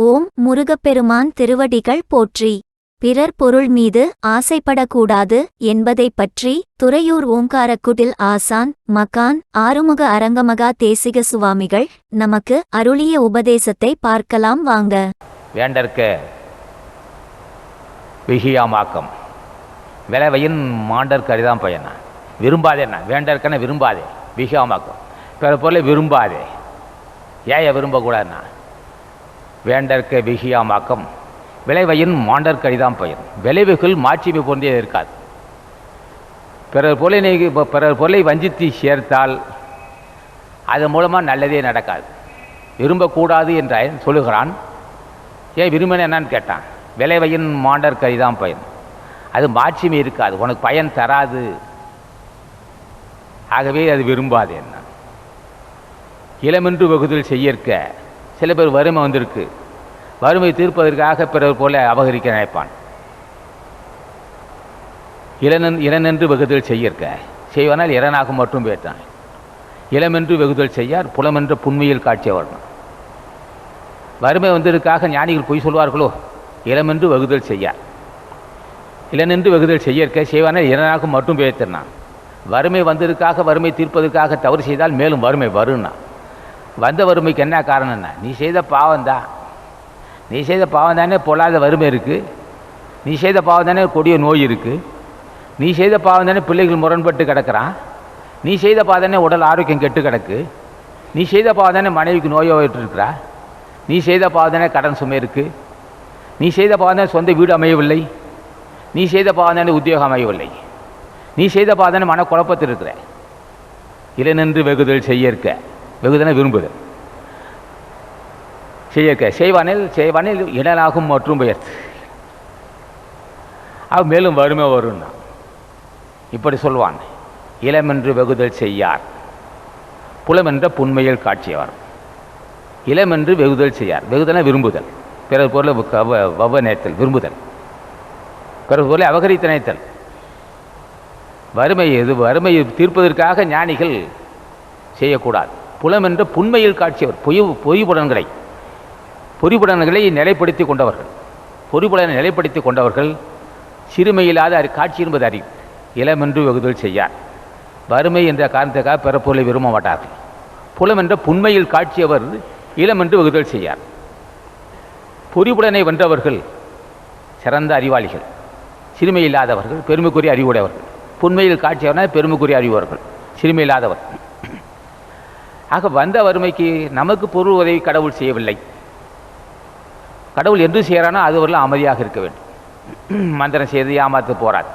ஓம் முருகப்பெருமான் திருவடிகள் போற்றி. பிறர் பொருள் மீது ஆசைப்படக்கூடாது என்பதைப் பற்றி துறையூர் ஓங்காரக்குடில் ஆசான் மகான் ஆறுமுக அரங்கமகா தேசிக சுவாமிகள் நமக்கு அருளிய உபதேசத்தை பார்க்கலாம் வாங்க. வேண்டற்க விகியாமாக்கம். விளைவையின் மாண்டற்கு அரிதான் பயனா. விரும்பாதே என்ன? வேண்டற்கன விரும்பாதே. விகியாமாக்கம். பிற பொருளை விரும்பாதே. ஏய விரும்பக்கூடாதுண்ணா வேண்டற்க விகியாமாக்கம். விளைவையின் மாண்டற்கு அரிதான் பயன் விளைவுகள் மாட்சிமை போன்றே இருக்காது. பிறர் பொருளை நீ பிறர் பொருளை வஞ்சித்து சேர்த்தால் அதன் மூலமாக நல்லதே நடக்காது. விரும்பக்கூடாது என்று சொல்லுகிறான். ஏன் விரும்பின என்னன்னு கேட்டான். விளைவையின் மாண்டர் தான் பயன் அது மாட்சிமை இருக்காது. உனக்கு பயன் தராது. ஆகவே அது விரும்பாது என்ன இளமென்று வகுதில் செய்யற்க சில பேர் வறுமை வந்திருக்கு. வறுமை தீர்ப்பதற்காக பிறர் போல அபகரிக்க நினைப்பான். இளனன் இளனென்று வெகுதல் செய்யற்க. செய்வனால் இளனாக மட்டும் பேட்டான் இளமென்று வெகுதல் செய்யார் புலமென்ற புண்மையில் காட்சிய வரணும் வறுமை வந்ததற்காக ஞானிகள் பொய் சொல்வார்களோ? இளமென்று வெகுதல் செய்யார். இளனென்று வெகுதல் செய்யற்க செய்வானால் இளனாக மட்டும் பேத்தினான் வறுமை வந்ததற்காக வறுமை தீர்ப்பதற்காக தவறு செய்தால் மேலும் வறுமை வரும்னா. வந்த வறுமைக்கு என்ன காரணம்னா நீ செய்த பாவம்தான். நீ செய்த பாவம் தானே பொல்லாத வறுமை இருக்குது நீ செய்த பாவம் தானே கொடிய நோய் இருக்குது நீ செய்த பாவம் தானே பிள்ளைகள் முரண்பட்டு கிடக்கிறான்? நீ செய்த பாவம் தானே உடல் ஆரோக்கியம் கெட்டு கிடக்கு? நீ செய்த பாவம் தானே மனைவிக்கு நோயோட்டு இருக்கிறா? நீ செய்த பாவம் தானே கடன் சுமை இருக்குது நீ செய்த பாவம் தானே சொந்த வீடு அமையவில்லை? நீ செய்த பாவம் தானே உத்தியோகம் அமையவில்லை? நீ செய்த பாவம் தானே மனக்குழப்பத்தில் இருக்கிற? இளநின்று வெகுதல் செய்யற்க வெகுதனை விரும்புதல். செய்யக்க. செய்வானில் செய்வானில் இடனாகும் மற்றும் பெயர்த்து அவ மேலும் வறுமை வரும்னா. இப்படி சொல்வான். இளமென்று வெகுதல் செய்யார். புலமென்ற புண்மையில் காட்சியவர். இளமென்று வெகுதல் செய்யார். வெகுதலை விரும்புதல். பிறர் பொருளை வ- வவ நேர்த்தல் விரும்புதல். பிறர் பொருளை அபகரித்து நேர்த்தல் வறுமை இது வறுமையை தீர்ப்பதற்காக ஞானிகள் செய்யக்கூடாது. புலமென்ற புண்மையில் காட்சியவர். பொய் பொய் புலன்களை. பொறிபுடன்களை நிலைப்படுத்தி கொண்டவர்கள். பொறிபுடனை நிலைப்படுத்தி கொண்டவர்கள் சிறுமையில்லாத அறி காட்சி என்பது அறிவு இளமென்று வெகுதல் செய்யார். வறுமை என்ற காரணத்துக்காக பிறப்பொருளை விரும்ப மாட்டார்கள். புலம் என்ற புண்மையில் காட்சியவர் இளமென்று வெகுதல் செய்யார். பொறிபுடனை வென்றவர்கள் சிறந்த அறிவாளிகள். சிறுமையில்லாதவர்கள் பெருமைக்குரிய அறிவுடையவர்கள். புண்மையில் காட்சியவர்னா பெருமைக்குரிய அறிவுவர்கள் சிறுமையில்லாதவர். ஆக வந்த வறுமைக்கு நமக்கு பொருள் உதவி கடவுள் செய்யவில்லை. கடவுள் எது செய்கிறானோ அது வரலாம் அமைதியாக இருக்க வேண்டும். மந்திரம் செய்து ஏமாத்து போகிறார்